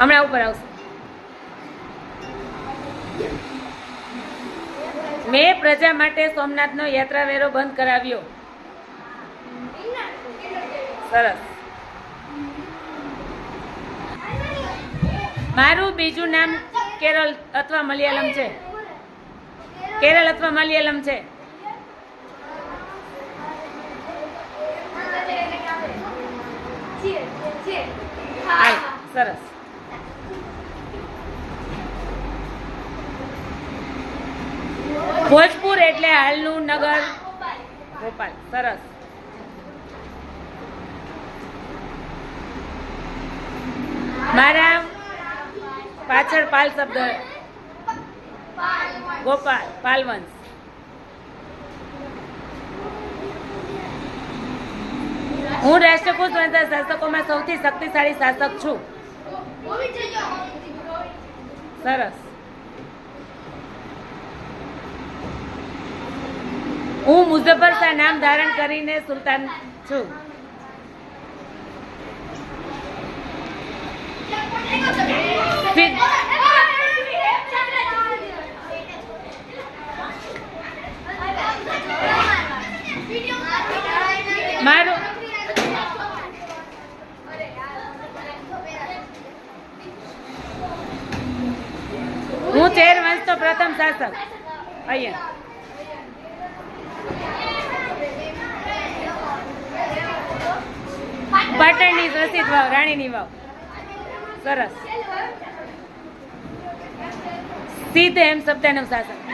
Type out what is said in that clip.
હમણાં ઉપર આવશે. મેં પ્રજા માટે સોમનાથનો યાત્રાવેરો બંધ કરાવ્યો. સરસ. મારું બીજું નામ કેરળ અથવા મલયાલમ છે. કેરળ અથવા મલયાલમ છે. સરસ. ભોજપુર એટલે હાલનું નગર. ભોપાલ સરસ. મારા પાછળ પાલ શબ્દ. ગોપાલ પાલવંશ. હું રાષ્ટ્રકૂટ શાસકોમાં સૌથી શક્તિશાળી શાસક છું. સરસ. હું મુઝફ્ફર શાહ નામ ધારણ કરીને સુલતાન છું. મારું ચેર વંશનો પ્રથમ શાસક. અહીંયા પાટણની પ્રસિદ્ધ વાવ રાણીની વાવ. સરસ. સીધે એમ શબ્દનું શાસન.